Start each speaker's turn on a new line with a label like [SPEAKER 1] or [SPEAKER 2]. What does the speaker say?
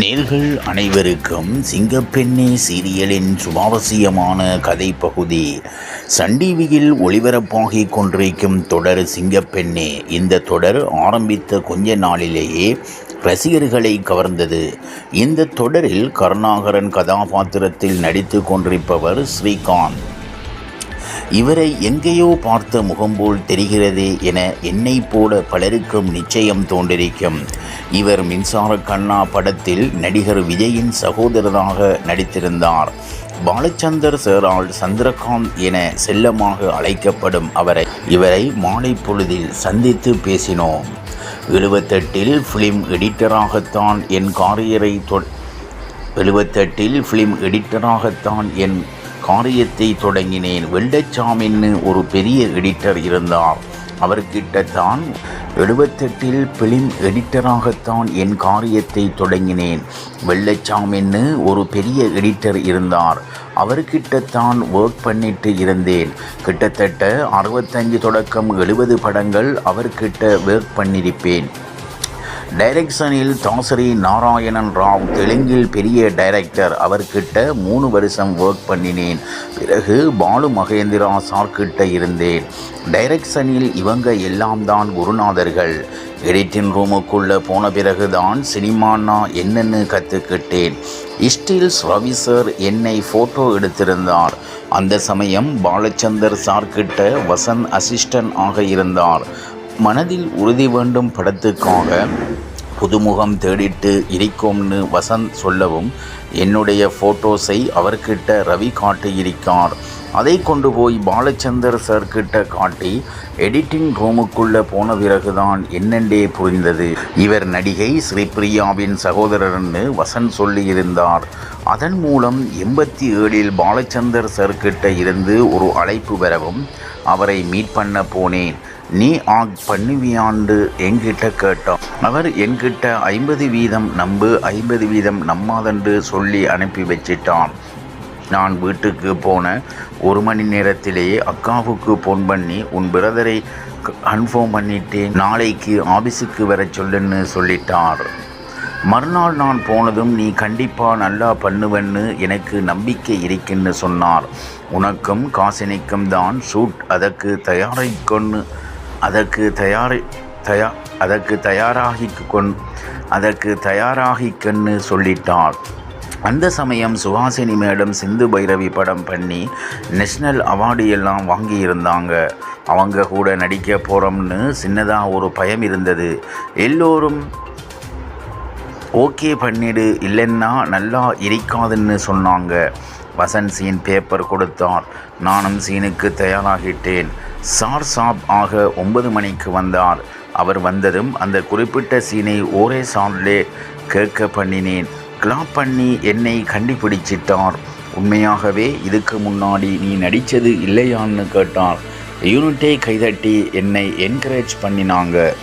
[SPEAKER 1] நேர்கள் அனைவருக்கும் சிங்கப்பெண்ணே சீரியலின் சுவாரஸ்யமான கதை பகுதி சன் டிவியில் ஒளிபரப்பாகிக் கொண்டிருக்கும் தொடர் சிங்கப்பெண்ணே இந்த தொடர் ஆரம்பித்த கொஞ்ச நாளிலேயே ரசிகர்களை கவர்ந்தது. இந்த தொடரில் கருணாகரன் கதாபாத்திரத்தில் நடித்து கொண்டிருப்பவர் ஸ்ரீகாந்த். இவரை எங்கேயோ பார்த்த முகம் போல் தெரிகிறதே என என்னை போல பலருக்கும் நிச்சயம் தோன்றிருக்கும். இவர் மின்சார கண்ணா படத்தில் நடிகர் விஜயின் சகோதரராக நடித்திருந்தார். பாலச்சந்தர் சேரால் சந்திரகாந்த் என செல்லமாக அழைக்கப்படும் அவரை இவரை மாலை பொழுதில் சந்தித்து பேசினோம். எழுபத்தெட்டில் ஃபிலிம் எடிட்டராகத்தான் என் காரியரை தொ எழுபத்தெட்டில் ஃபிலிம் எடிட்டராகத்தான் என் காரியத்தை தொடங்கினேன். வெள்ளச்சாமின்னு ஒரு பெரிய எடிட்டர் இருந்தார். அவர்கிட்டத்தான் எழுபத்தெட்டில் பிலிம் எடிட்டராகத்தான் என் காரியத்தை தொடங்கினேன். வெள்ளச்சாமின்னு ஒரு பெரிய எடிட்டர் இருந்தார். அவர்கிட்டத்தான் ஒர்க் பண்ணிட்டு இருந்தேன். கிட்டத்தட்ட அறுபத்தஞ்சு தொடக்கம் எழுபது படங்கள் அவர்கிட்ட ஒர்க் பண்ணியிருப்பேன். டைரக்ஷனில் தாசரி நாராயணன் ராவ் தெலுங்கில் பெரிய டைரக்டர். அவர்கிட்ட மூணு வருஷம் ஒர்க் பண்ணினேன். பிறகு பாலு மகேந்திரா சார்கிட்ட இருந்தேன். டைரக்ஷனில் இவங்க எல்லாம் தான் குருநாதர்கள். எடிட்டிங் ரூமுக்குள்ளே போன பிறகு தான் சினிமானா என்னென்னு கற்றுக்கிட்டேன் இஸ்டில்ஸ் ரவி சார் என்னை ஃபோட்டோ எடுத்திருந்தார். அந்த சமயம் பாலச்சந்தர் சார்கிட்ட வசந்த் அசிஸ்டன்ட் ஆக இருந்தார். மனதில் உறுதி வேண்டும் படத்துக்காக புதுமுகம் தேடிட்டு இருக்கோம்னு வசந்த் சொல்லவும் என்னுடைய ஃபோட்டோஸை அவர்கிட்ட ரவி காட்டியிருக்கார். அதை கொண்டு போய் பாலச்சந்தர் சார்கிட்ட காட்டி எடிட்டிங் ரூமுக்குள்ளே போன பிறகுதான் என்னென்றே புரிந்தது. இவர் நடிகை ஸ்ரீபிரியாவின் சகோதரர்னு வசந்த் சொல்லியிருந்தார். அதன் மூலம் எண்பத்தி ஏழில் பாலச்சந்தர் சார்கிட்ட இருந்து ஒரு அழைப்பு பெறவும் அவரை மீட் பண்ண போனேன். நீ ஆக் பண்ணுவியாண்டு என்கிட்ட கேட்டோம் அவர் என்கிட்ட ஐம்பது வீதம் நம்பு ஐம்பது வீதம் நம்மாதென்று சொல்லி அனுப்பி வச்சிட்டான். நான் வீட்டுக்கு போன ஒரு மணி நேரத்திலேயே அக்காவுக்கு ஃபோன் பண்ணி உன் பிரதரை கன்ஃபார்ம் பண்ணிட்டேன். நாளைக்கு ஆஃபீஸுக்கு வர சொல்லுன்னு சொல்லிட்டார். மறுநாள் நான் போனதும் நீ கண்டிப்பாக நல்லா பண்ணுவன்னு எனக்கு நம்பிக்கை இருக்குன்னு சொன்னார். உனக்கும் காசினிக்கும் தான் ஷூட் அதற்கு தயாரிக்கொன்னு அதற்கு தயாரி தயா அதற்கு தயாராகி கொண் அதற்கு தயாராகிக்கன்னு சொல்லிட்டார் அந்த சமயம் சுஹாசினி மேடம் சிந்து பைரவி படம் பண்ணி நேஷ்னல் அவார்டு எல்லாம் வாங்கியிருந்தாங்க. அவங்க கூட நடிக்க போகிறோம்னு சின்னதாக ஒரு பயம் இருந்தது. எல்லோரும் ஓகே பண்ணிடு இல்லைன்னா நல்லா இருக்காதுன்னு சொன்னாங்க. வசந்த் சீன் பேப்பர் கொடுத்தார் நானும் சீனுக்கு தயாராகிட்டேன். சார் சாப் ஆக ஒன்பது மணிக்கு வந்தார். அவர் வந்ததும் அந்த குறிப்பிட்ட சீனை ஒரே சாண்டிலே கேட்க பண்ணினேன். கிளாப் பண்ணி என்னை கண்டுபிடிச்சிட்டார். உண்மையாகவே இதுக்கு முன்னாடி நீ நடித்தது இல்லையான்னு கேட்டார். யூனிட்டே கைதட்டி என்னை என்கரேஜ் பண்ணினாங்க.